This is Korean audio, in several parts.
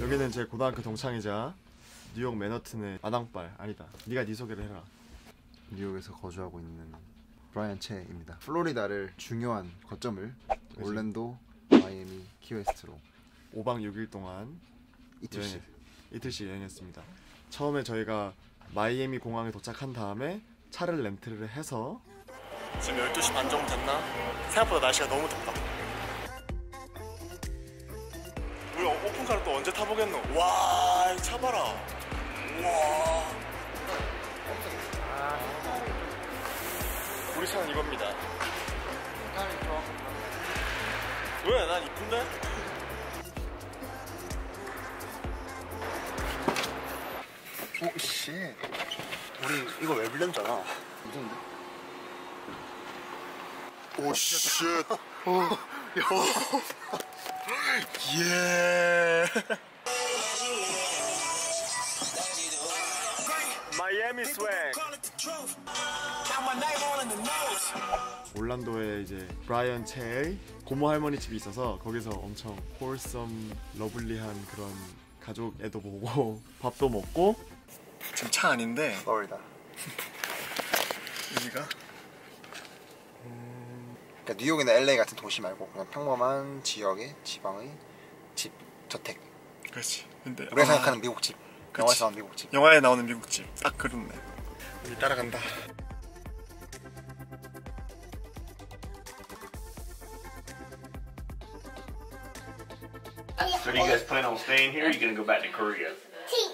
여기는 제 고등학교 동창이자 뉴욕 맨하튼의 마당발 아니다. 네가 네 소개를 해라. 뉴욕에서 거주하고 있는 브라이언 체입니다. 플로리다를 중요한 거점을 그치. 올랜도, 마이애미, 키웨스트로 5박 6일 동안 이틀씩 여행, 이틀씩 여행했습니다. 처음에 저희가 마이애미 공항에 도착한 다음에 차를 렌트를 해서 지금 12시 반 정도 됐나? 생각보다 날씨가 너무 덥다. 우리 오픈카를 또 언제 타보겠노? 와, 차 봐라. 와. 우리 차는 이겁니다. 왜? 난 이쁜데? 오 씨. 우리 이거 왜 불렀잖아. 무슨데? 오 쉣. 오. 예. 마이애미 스웩. 올란도에 이제 브라이언 체의 고모 할머니 집이 있어서 거기서 엄청 홀썸 러블리한 그런 가족 애도 보고 밥도 먹고 지금 차 아닌데 플로리다. 여기가 그러니까 뉴욕이나 LA 같은 도시 말고 그냥 평범한 지역의 지방의 집 저택. 그렇지 근데 우리가 아, 생각하는 미국 집. 그치. 영화에서 나온 미국 집. 영화에 나오는 미국 집 딱 그렇네 여기 따라간다 So do you guys plan on staying here? Or are you gonna go back to Korea?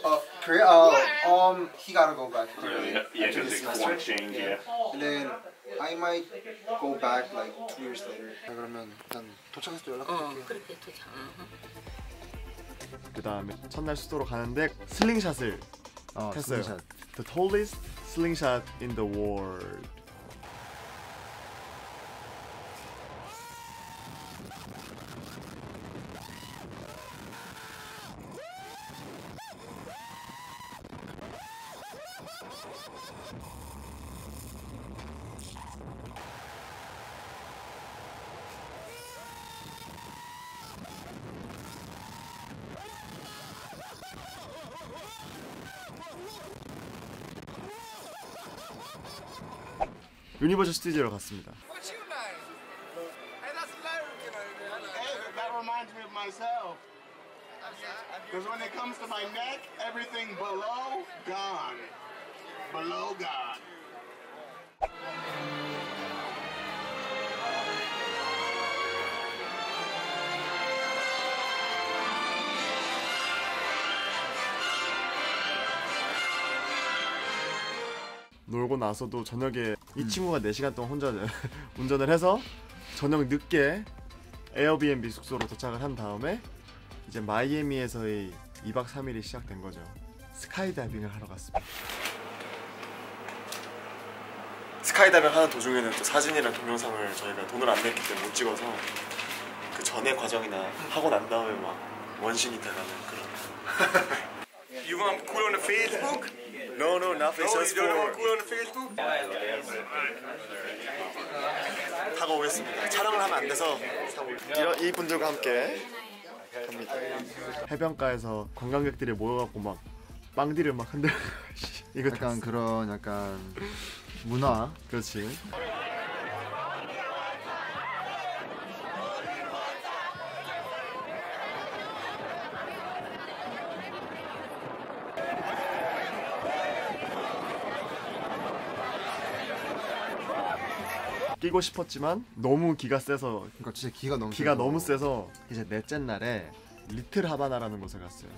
어, 그래? 어, um, he gotta go back. Yeah, yeah, because it's foreign exchange. Yeah. And then I might go back like two years later. 아, 그러면 일단 도착해서 또 어, 연락할게요. 그렇게 도착. 어. 그 다음에 첫날 수도로 가는데 슬링샷을 어, 했어요 스크린샷. The tallest slingshot in the world 유니버셜 스튜디오로 갔습니다 That reminds me of myself. Because when it comes to my neck, everything below, gone. Below, gone. 놀고 나서도 저녁에 이 친구가 4시간 동안 혼자 운전을 해서 저녁 늦게 에어비앤비 숙소로 도착을 한 다음에 이제 마이애미에서의 2박 3일이 시작된 거죠. 스카이다이빙을 하러 갔습니다. 스카이다이빙 하는 도중에는 또 사진이랑 동영상을 저희가 돈을 안 냈기 때문에 못 찍어서 그 전의 과정이나 하고 난 다음에 막 원신이 돼가는 그런 You want cool on the Facebook? No, no, not Facebook. No, you don't want cool on the Facebook? 타고 오겠습니다. 촬영을 하면 안 돼서 이런 이 분들과 함께 갑니다. 해변가에서 관광객들이 모여갖고 막 빵디를 막 흔들. 이거 약간 그런 약간 문화. 그렇지. 끼고 싶었지만 너무 기가 세서 그러니까 진짜 기가 너무 기가 세서. 너무 세서 이제 넷째 날에 리틀 하바나라는 곳에 갔어요.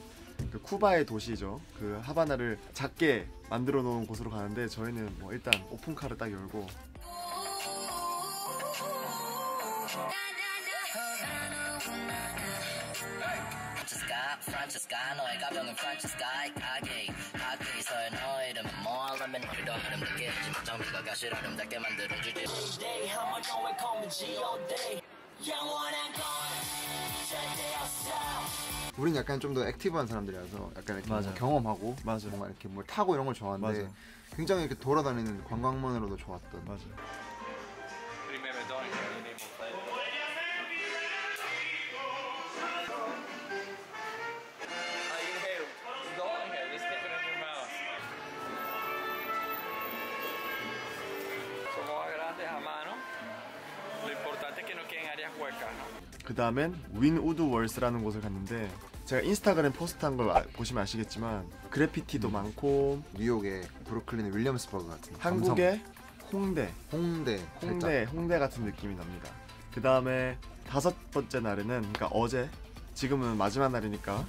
그 쿠바의 도시죠. 그 하바나를 작게 만들어 놓은 곳으로 가는데 저희는 뭐 일단 오픈카를 딱 열고 프란치스카노의 가병은 프란치스카이 가게 가게에서 너의 이름은 뭐 하면 너희도 아름답게 정비가 가시를 아름답게 만들어주지 Day how am I going call me G.O.D 우린 약간 좀 더 액티브한 사람들이라서 약간 이렇게 맞아. 경험하고 맞아. 뭔가 이렇게 뭘 타고 이런 걸 좋아하는데 맞아. 굉장히 이렇게 돌아다니는 관광만으로도 좋았던 맞아. 그 다음엔 윈우드 월스라는 곳을 갔는데 제가 인스타그램 포스트한 걸 아- 보시면 아시겠지만 그래피티도 음. 많고 뉴욕의 브루클린의 윌리엄스버그 같은 한국의 홍대. 홍대 홍대 홍대 같은 느낌이 납니다. 그 다음에 다섯 번째 날에는 그러니까 어제 지금은 마지막 날이니까